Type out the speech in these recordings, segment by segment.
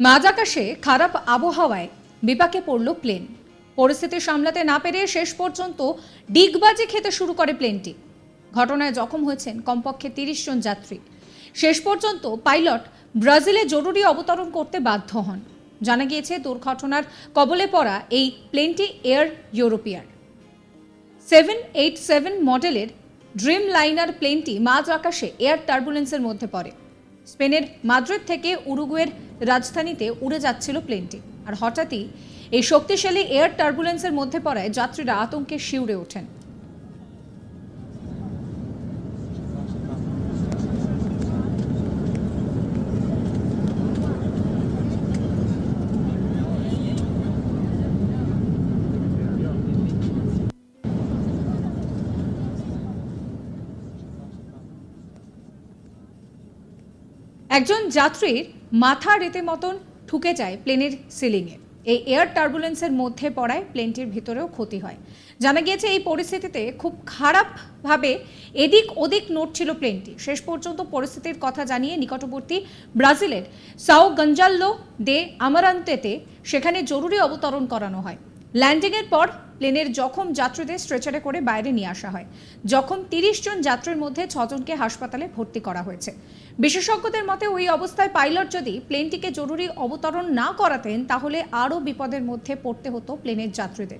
মাঝ আকাশে খারাপ আবহাওয়ায় বিপাকে পড়ল প্লেন। পরিস্থিতি সামলাতে না পেরে শেষ পর্যন্ত ডিগবাজি খেতে শুরু করে প্লেনটি। ঘটনায় জখম হয়েছেন কমপক্ষে তিরিশ জন যাত্রী। শেষ পর্যন্ত পাইলট ব্রাজিলে জরুরি অবতরণ করতে বাধ্য হন। জানা গিয়েছে, দুর্ঘটনার কবলে পড়া এই প্লেনটি এয়ার ইউরোপিয়ার। সেভেন এইট সেভেন মডেলের ড্রিম লাইনার প্লেনটি মাঝ আকাশে এয়ার টার্বুলেন্সের মধ্যে পড়ে। স্পেনের মাদ্রিদ থেকে উরুগুয়ের রাজধানীতে উড়ে যাচ্ছিল প্লেনটি আর হঠাৎই এই শক্তিশালী এয়ার টার্বুলেন্সের মধ্যে পড়ায় যাত্রীরা আতঙ্কে শিউরে ওঠেন। একজন যাত্রীর মাথা রীতিমতন ঠুকে যায় প্লেনের সিলিংয়ে। এই এয়ার টার্বুলেন্সের মধ্যে পড়ায় প্লেনটির ভিতরেও ক্ষতি হয়। জানা গিয়েছে, এই পরিস্থিতিতে খুব খারাপভাবে এদিক ওদিক নড়ছিল প্লেনটি। শেষ পর্যন্ত পরিস্থিতির কথা জানিয়ে নিকটবর্তী ব্রাজিলের সাও গঞ্জাল্লো দে আমারান্তেতে সেখানে জরুরি অবতরণ করানো হয়। ল্যান্ডিংয়ের পর প্লেনের জখম যাত্রীদের স্ট্রেচারে করে বাইরে নিয়ে আসা হয়। জখম তিরিশ জন যাত্রীর মধ্যে ছজনকে হাসপাতালে ভর্তি করা হয়েছে। বিশেষজ্ঞদের মতে, ওই অবস্থায় পাইলট যদি প্লেনটিকে জরুরি অবতরণ না করাতেন, তাহলে আরও বিপদের মধ্যে পড়তে হতো প্লেনের যাত্রীদের।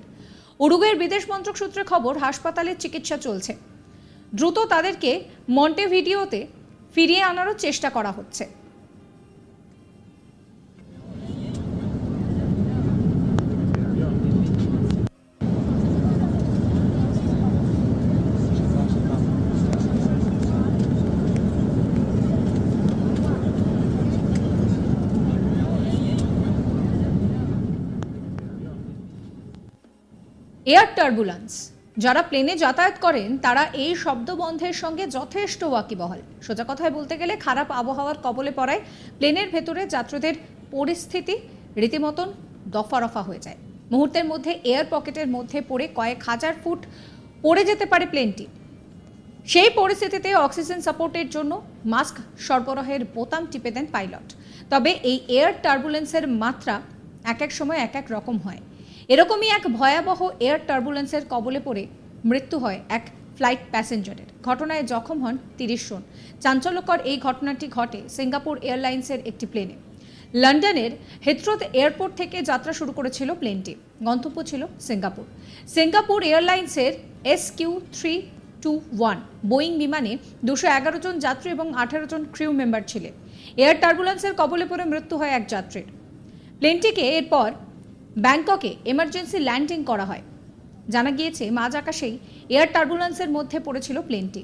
উরুগুয়ের বিদেশ মন্ত্রক সূত্রে খবর, হাসপাতালে চিকিৎসা চলছে। দ্রুত তাদেরকে মন্টেভিডিওতে ফিরিয়ে আনারও চেষ্টা করা হচ্ছে। Air turbulence. যারা প্লেনে যাতায়াত করেন, তারা এই শব্দবন্ধের সঙ্গে যথেষ্ট ওয়াকিবহাল। সোজা কথায় বলতে গেলে, খারাপ আবহাওয়ার কবলে পড়ায় প্লেনের ভেতরে যাত্রীদের পরিস্থিতি রীতিমতন দফা রফা হয়ে যায়। মুহূর্তের মধ্যে এয়ার পকেটের মধ্যে পড়ে কয়েক হাজার ফুট পড়ে যেতে পারে প্লেনটি। সেই পরিস্থিতিতে অক্সিজেন সাপোর্টের জন্য মাস্ক সরবরাহের বোতাম টিপে দেন পাইলট। তবে এই এয়ার টার্বুলেন্সের মাত্রা এক এক সময় এক এক রকম হয়। এরকমই এক ভয়াবহ এয়ার টার্বুলেন্সের কবলে পড়ে মৃত্যু হয় এক ফ্লাইট প্যাসেঞ্জারের ঘটনায় জখম হন তিরিশ জন। চাঞ্চল্যকর এই ঘটনাটি ঘটে সিঙ্গাপুর এয়ারলাইন্সের একটি প্লেনে লন্ডনের হেথ্রোথ এয়ারপোর্ট থেকে যাত্রা শুরু করেছিল প্লেনটি। গন্তব্য ছিল সিঙ্গাপুর। সিঙ্গাপুর এয়ারলাইন্সের S Q three two one, Boeing বিমানে দুশো এগারো জন যাত্রী এবং আঠারো জন ক্রিউ মেম্বার ছিলেন। এয়ার টার্বুলেন্সের কবলে পড়ে মৃত্যু হয় এক যাত্রীর। প্লেনটিকে এরপর ব্যাংককে এমার্জেন্সি ল্যান্ডিং করা হয়। জানা গিয়েছে মাঝ আকাশেই এয়ার টার্বুলেন্সের মধ্যে পড়েছিল প্লেনটি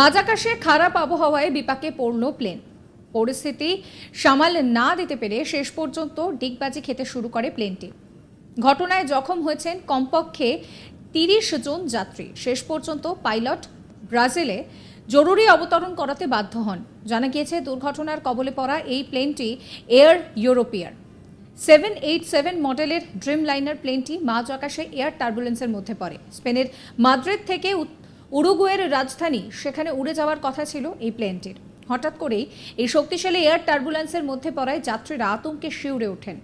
মাঝ আকাশে খারাপ আবহাওয়ায় বিপাকে পড়ল প্লেন। পরিস্থিতি সামাল না দিতে পেরে শেষ পর্যন্ত ডিগবাজি খেতে শুরু করে প্লেনটি। ঘটনায় জখম হয়েছেন কমপক্ষে তিরিশ জন যাত্রী। শেষ পর্যন্ত পাইলট ব্রাজিলে জরুরি অবতরণ করাতে বাধ্য হন। জানা গিয়েছে, দুর্ঘটনার কবলে পড়া এই প্লেনটি এয়ার ইউরোপিয়ার সেভেন এইট সেভেন মডেলের ড্রিম লাইনার প্লেনটি মাঝ আকাশে এয়ার টার্বুলেন্সের মধ্যে পড়ে। স্পেনের মাদ্রিদ থেকে উরুগুয়ের রাজধানী, সেখানে উড়ে যাওয়ার কথা ছিল এই প্লেনটির। হঠাৎ করেই এই শক্তিশালী এয়ার টার্বুলেন্সের মধ্যে পড়ায় যাত্রীরা আতঙ্কে শিউরে ওঠেন।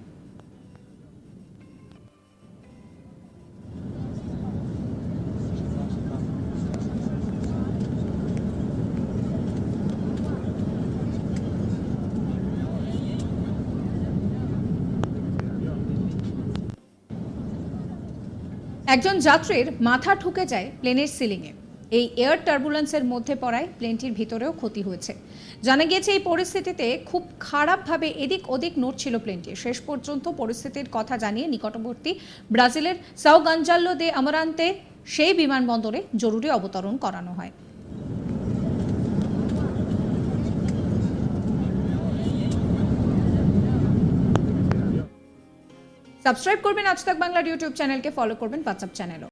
একজন যাত্রীর মাথা ঠুকে যায় প্লেনের সিলিংয়ে। এই এয়ার টার্বুলেন্সের মধ্যে পড়ায় প্লেনটির ভিতরেও ক্ষতি হয়েছে। জানা গিয়েছে, এই পরিস্থিতিতে খুব খারাপভাবে এদিক ওদিক নড়ছিল প্লেনটি। শেষ পর্যন্ত পরিস্থিতির কথা জানিয়ে নিকটবর্তী ব্রাজিলের সাও গঞ্জাল্লো দে আমারান্তে সেই বিমানবন্দরে জরুরি অবতরণ করানো হয়। সাবস্ক্রাইব করবেন আজ তাক বাংলার ইউটিউব চ্যানেলকে, ফলো করবেন হোয়াটসঅ্যাপ চ্যানেলও।